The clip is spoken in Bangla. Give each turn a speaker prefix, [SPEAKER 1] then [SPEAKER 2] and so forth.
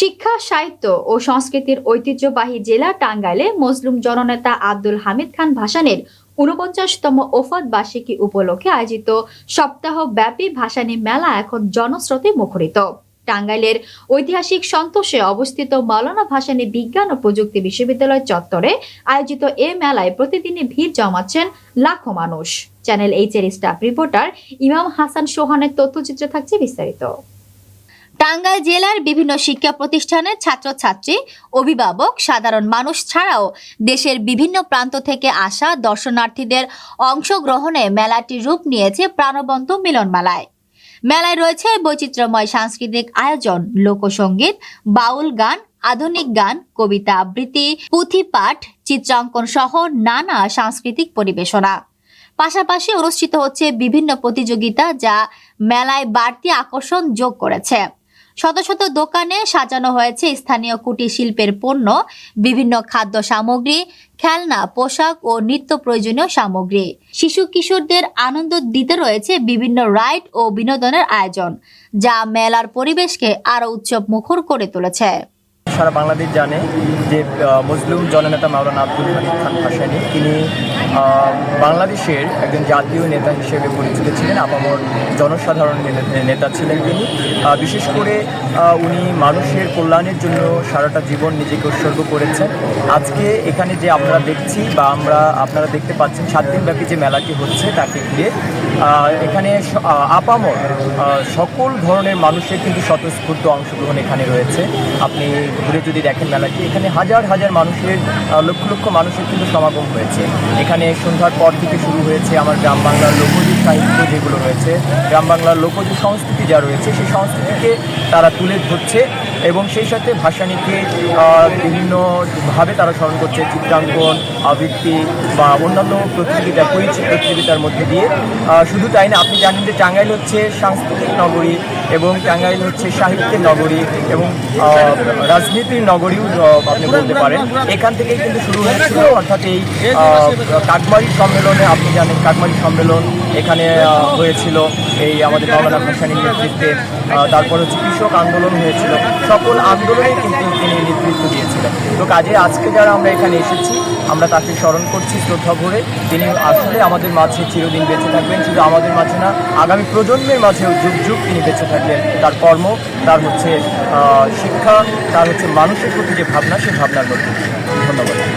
[SPEAKER 1] শিক্ষা সাহিত্য ও সংস্কৃতির ঐতিহ্যবাহী জেলা টাঙ্গাইলে মজলুম জননেতা আব্দুল হামিদ খান ভাসানের ঊনপঞ্চাশতম ওফাদ বার্ষিকী উপলক্ষে আয়োজিত সপ্তাহব্যাপী ভাসানী মেলা এখন জনস্রোতে মুখরিত টাঙ্গাইলের ঐতিহাসিক সন্তোষে অবস্থিত মাওলানা ভাসানী বিজ্ঞান ও প্রযুক্তি বিশ্ববিদ্যালয় চত্বরে আয়োজিত এ মেলায় প্রতিদিনই ভিড় জমাচ্ছেন লাখো মানুষ চ্যানেল এইচ এর স্টাফ রিপোর্টার ইমাম হাসান সোহানের তথ্যচিত্রে থাকছে বিস্তারিত
[SPEAKER 2] টাঙ্গাইল জেলার বিভিন্ন শিক্ষা প্রতিষ্ঠানের ছাত্রছাত্রী অভিভাবক সাধারণ মানুষ ছাড়াও দেশের বিভিন্ন প্রান্ত থেকে আসা দর্শনার্থীদের অংশগ্রহণে মেলাটি রূপ নিয়েছে প্রাণবন্ত মিলনমালায় মেলায় রয়েছে বৈচিত্র্যময় সাংস্কৃতিক আয়োজন লোকসঙ্গীত বাউল গান আধুনিক গান কবিতা আবৃত্তি পাঠ চিত্রাঙ্কন সহ নানা সাংস্কৃতিক পরিবেশনা পাশাপাশি অনুষ্ঠিত হচ্ছে বিভিন্ন প্রতিযোগিতা যা মেলায় বাড়তি আকর্ষণ যোগ করেছে শত শত দোকানে সাজানো হয়েছে স্থানীয় কুটির শিল্পের পণ্য বিভিন্ন খাদ্য সামগ্রী খেলনা পোশাক ও নিত্য প্রয়োজনীয় সামগ্রী শিশু কিশোরদের আনন্দ দিতে রয়েছে বিভিন্ন রাইড ও বিনোদনের আয়োজন যা মেলার পরিবেশকে আরও উৎসব মুখর করে তুলেছে
[SPEAKER 3] সারা বাংলাদেশ জানে যে মজলুম জননেতা মাওলানা আব্দুল হামিদ খান হাসানি তিনি বাংলাদেশের একজন জাতীয় নেতা হিসেবে পরিচিত ছিলেন আপামর জনসাধারণ নেতা ছিলেন তিনি বিশেষ করে উনি মানুষের কল্যাণের জন্য সারাটা জীবন নিজেকে উৎসর্গ করেছেন আজকে এখানে যে আমরা দেখছি বা আমরা আপনারা দেখতে পাচ্ছেন সাত দিনব্যাপী যে মেলাটি হচ্ছে তাকে ঘিরে এখানে আপামর সকল ধরনের মানুষের কিন্তু স্বতঃস্ফূর্ত অংশগ্রহণ এখানে রয়েছে আপনি ঘুরে যদি দেখেন মেলাটি এখানে হাজার হাজার মানুষের লক্ষ লক্ষ মানুষের কিন্তু সমাগম হয়েছে এখানে সন্ধ্যার পর থেকে শুরু হয়েছে আমার গ্রাম বাংলার লোকজ সাহিত্য যেগুলো রয়েছে গ্রাম বাংলার লোকজ সংস্কৃতি যা রয়েছে সেই সংস্কৃতিকে তারা তুলে ধরছে এবং সেই সাথে ভাষানীতি বিভিন্নভাবে তারা স্মরণ করছে চিত্রাঙ্কন আবৃত্তি বা অন্যান্য প্রতিযোগিতা পরিচিত প্রতিযোগিতার মধ্যে দিয়ে শুধু তাই না আপনি জানেন যে টাঙ্গাইল হচ্ছে সাংস্কৃতিক নগরী এবং টাঙ্গাইল হচ্ছে সাহিত্যের নগরী এবং রাজনীতির নগরীও আপনি বলতে পারেন এখান থেকেই কিন্তু শুরু হয়েছিল অর্থাৎ এই কাকমারি সম্মেলনে আপনি জানেন কাকমারি সম্মেলন এখানে হয়েছিল এই আমাদের বাংলা ভাষানীর নেতৃত্বে তারপর হচ্ছে কৃষক আন্দোলন হয়েছিল সকল আন্দোলনে কিন্তু তিনি নেতৃত্ব দিয়েছিলেন তো কাজে আজকে যারা আমরা এখানে এসেছি আমরা তাকে স্মরণ করছি শ্রদ্ধা ভরে তিনি আসলে আমাদের মাঝে চিরদিন বেঁচে থাকবেন শুধু আমাদের মাঝে না আগামী প্রজন্মের মাঝেও যুগ যুগ তিনি বেঁচে থাকবেন তার কর্ম তার হচ্ছে শিক্ষা তার হচ্ছে মানুষের প্রতি যে ভাবনা সেই ভাবনার মধ্যে ধন্যবাদ